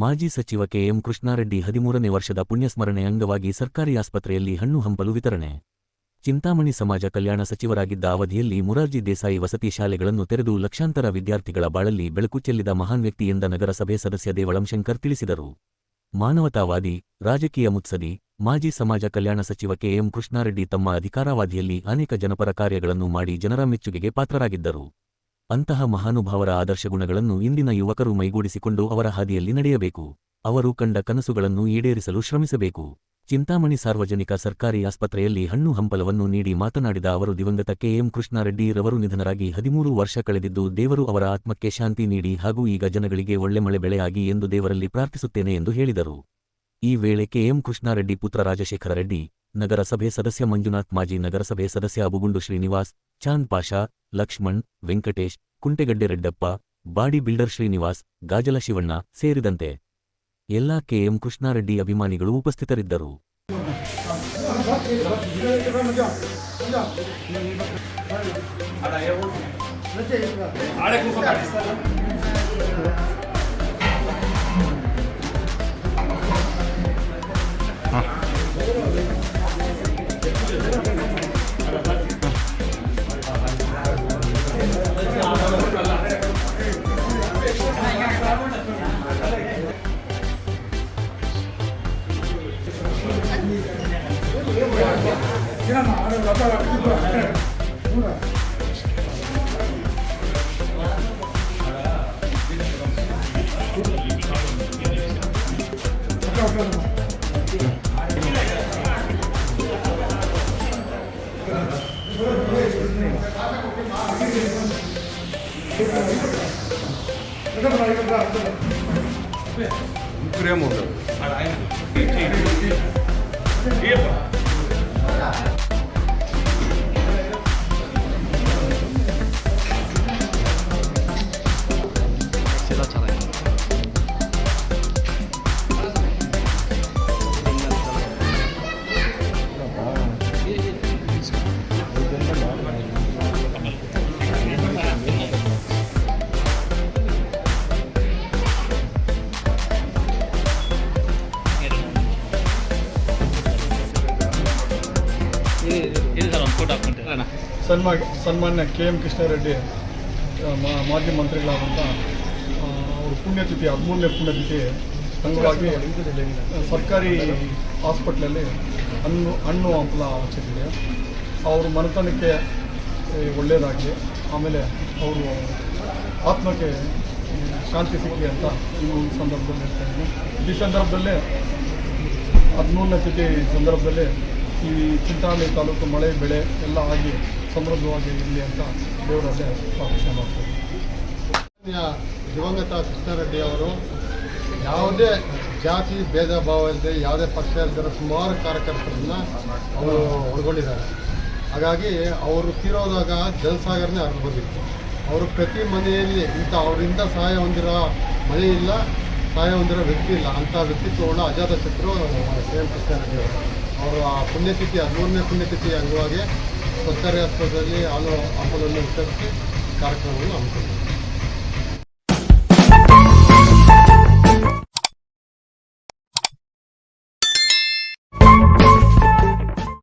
ಮಾಜಿ ಸಚಿವ ಕೆಎಂ ಕೃಷ್ಣಾರೆಡ್ಡಿ ಹದಿಮೂರನೇ ವರ್ಷದ ಪುಣ್ಯಸ್ಮರಣೆ ಅಂಗವಾಗಿ ಸರ್ಕಾರಿ ಆಸ್ಪತ್ರೆಯಲ್ಲಿ ಹಣ್ಣು ಹಂಪಲು ವಿತರಣೆ. ಚಿಂತಾಮಣಿ ಸಮಾಜ ಕಲ್ಯಾಣ ಸಚಿವರಾಗಿದ್ದ ಅವಧಿಯಲ್ಲಿ ಮುರಾರ್ಜಿ ದೇಸಾಯಿ ವಸತಿ ಶಾಲೆಗಳನ್ನು ತೆರೆದು ಲಕ್ಷಾಂತರ ವಿದ್ಯಾರ್ಥಿಗಳ ಬಾಳಲ್ಲಿ ಬೆಳಕು ಚೆಲ್ಲಿದ ಮಹಾನ್ ವ್ಯಕ್ತಿ ಎಂದ ನಗರಸಭೆ ಸದಸ್ಯ ದೇವಳಂಶಂಕರ್ ತಿಳಿಸಿದರು. ಮಾನವತಾವಾದಿ, ರಾಜಕೀಯ ಮುತ್ಸದಿ, ಮಾಜಿ ಸಮಾಜ ಕಲ್ಯಾಣ ಸಚಿವ ಕೆಎಂ ಕೃಷ್ಣಾರೆಡ್ಡಿ ತಮ್ಮ ಅಧಿಕಾರಾವಧಿಯಲ್ಲಿ ಅನೇಕ ಜನಪರ ಕಾರ್ಯಗಳನ್ನು ಮಾಡಿ ಜನರ ಮೆಚ್ಚುಗೆಗೆ ಪಾತ್ರರಾಗಿದ್ದರು. ಅಂತಹ ಮಹಾನುಭಾವರ ಆದರ್ಶಗುಣಗಳನ್ನು ಇಂದಿನ ಯುವಕರು ಮೈಗೂಡಿಸಿಕೊಂಡು ಅವರ ಹಾದಿಯಲ್ಲಿ ನಡೆಯಬೇಕು. ಅವರು ಕಂಡ ಕನಸುಗಳನ್ನು ಈಡೇರಿಸಲು ಶ್ರಮಿಸಬೇಕು. ಚಿಂತಾಮಣಿ ಸಾರ್ವಜನಿಕ ಸರ್ಕಾರಿ ಆಸ್ಪತ್ರೆಯಲ್ಲಿ ಹಣ್ಣು ಹಂಪಲವನ್ನು ನೀಡಿ ಮಾತನಾಡಿದ ಅವರು ದಿವಂಗತ ಕೆಎಂ ಕೃಷ್ಣಾರೆಡ್ಡಿ ರವರು ನಿಧನರಾಗಿ ಹದಿಮೂರು ವರ್ಷ ಕಳೆದಿದ್ದು, ದೇವರು ಅವರ ಆತ್ಮಕ್ಕೆ ಶಾಂತಿ ನೀಡಿ ಹಾಗೂ ಈಗ ಜನಗಳಿಗೆ ಒಳ್ಳೆ ಮಳೆ ಬೆಳೆಯಾಗಿ ಎಂದು ದೇವರಲ್ಲಿ ಪ್ರಾರ್ಥಿಸುತ್ತೇನೆ ಎಂದು ಹೇಳಿದರು. ಈ ವೇಳೆ ಕೆಎಂ ಕೃಷ್ಣಾರೆಡ್ಡಿ ಪುತ್ರ ರಾಜಶೇಖರ ರೆಡ್ಡಿ ನಗರಸಭೆ ಸದಸ್ಯ ಮಂಜುನಾಥ್ ಮಾಜಿ ನಗರಸಭೆ ಸದಸ್ಯ ಅಬುಗುಂಡು ಶ್ರೀನಿವಾಸ್, ಚಾಂದ್ ಪಾಷಾ, ಲಕ್ಷ್ಮಣ್, ವೆಂಕಟೇಶ್, ಕುಂಟೆಗಡ್ಡೆ ರೆಡ್ಡಪ್ಪ, ಬಾಡಿ ಬಿಲ್ಡರ್ ಶ್ರೀನಿವಾಸ್, ಗಾಜಲ ಶಿವಣ್ಣ ಸೇರಿದಂತೆ ಎಲ್ಲಾ ಕೆಎಂ ಕೃಷ್ಣಾರೆಡ್ಡಿ ಅಭಿಮಾನಿಗಳು ಉಪಸ್ಥಿತರಿದ್ದರು. クレモンだ。ಸನ್ಮಾ ಸನ್ಮಾನ್ಯ ಕೆ ಎಂ ಕೃಷ್ಣಾರೆಡ್ಡಿ ಮಾಜಿ ಮಂತ್ರಿಗಳಾದಂಥ ಅವರು ಪುಣ್ಯತಿಥಿ ಹದಿಮೂರನೇ ಪುಣ್ಯತಿಥಿ ಅಂಗವಾಗಿ ಸರ್ಕಾರಿ ಹಾಸ್ಪಿಟ್ಲಲ್ಲಿ ಹಣ್ಣು ಹಣ್ಣು ಹಂಪಲ ಹಚ್ಚಿದ್ದೀವಿ ಅವ್ರ ಮನೆತನಕ್ಕೆ ಒಳ್ಳೆಯದಾಗಲಿ ಆಮೇಲೆ ಅವರು ಆತ್ಮಕ್ಕೆ ಶಾಂತಿ ಸಿಗಲಿ ಅಂತ ಈ ಒಂದು ಸಂದರ್ಭದಲ್ಲಿ ಹೇಳ್ತಾ ಇದ್ದೀನಿ. ಈ ಸಂದರ್ಭದಲ್ಲೇ, ಹದಿಮೂರನೇ ತಿಥಿ ಸಂದರ್ಭದಲ್ಲಿ ಈ ಚಿಂತಾಮಣಿ ತಾಲೂಕು ಮಳೆ, ಬೆಳೆ ಎಲ್ಲ ಆಗಿ ಸಮೃದ್ಧವಾಗಿ ಇರಲಿ ಅಂತ ದೇವರಲ್ಲೇ ಪ್ರಾರ್ಥನೆ ಮಾಡ್ತೀವಿ ದಿವಂಗತ ಕೃಷ್ಣಾರೆಡ್ಡಿ ಅವರು, ಯಾವುದೇ ಜಾತಿ, ಭೇದ, ಭಾವ ಇಲ್ಲದೆ ಯಾವುದೇ ಪಕ್ಷ ಇಲ್ಲದಿರೋ ಸುಮಾರು ಕಾರ್ಯಕರ್ತರನ್ನ ಅವರು ಒಳಗೊಂಡಿದ್ದಾರೆ. ಹಾಗಾಗಿ ಅವರು ತೀರೋದಾಗ ಜಲಸಾಗರನೇ ಅರ್ಧ ಬಂದಿತ್ತು. ಅವರು ಪ್ರತಿ ಮನೆಯಲ್ಲಿ ಇಂಥ ಅವರಿಂದ ಸಹಾಯ ಹೊಂದಿರೋ ಮನೆ ಇಲ್ಲ, ಸಹಾಯ ಹೊಂದಿರೋ ವ್ಯಕ್ತಿ ಇಲ್ಲ. ಅಂಥ ವ್ಯಕ್ತಿತ್ವವುಳ್ಳ ಅಜಾತ ಶತ್ರು ಸಿ ಎಂ ಕೃಷ್ಣಾರೆಡ್ಡಿ ಅವರು. ಅವರು ಆ ಪುಣ್ಯತಿಥಿ ಹದಿಮೂರನೇ ಪುಣ್ಯತಿಥಿ ಅಂಗವಾಗಿ ಸರ್ಕಾರಿ ಆಸ್ಪತ್ರೆಯಲ್ಲಿ ಹಾಲು ಹಂಪಲನ್ನು ವಿತರಿಸಿ ಕಾರ್ಯಕ್ರಮವನ್ನು ಹಮ್ಮಿಕೊಂಡಿದ್ದಾರೆ.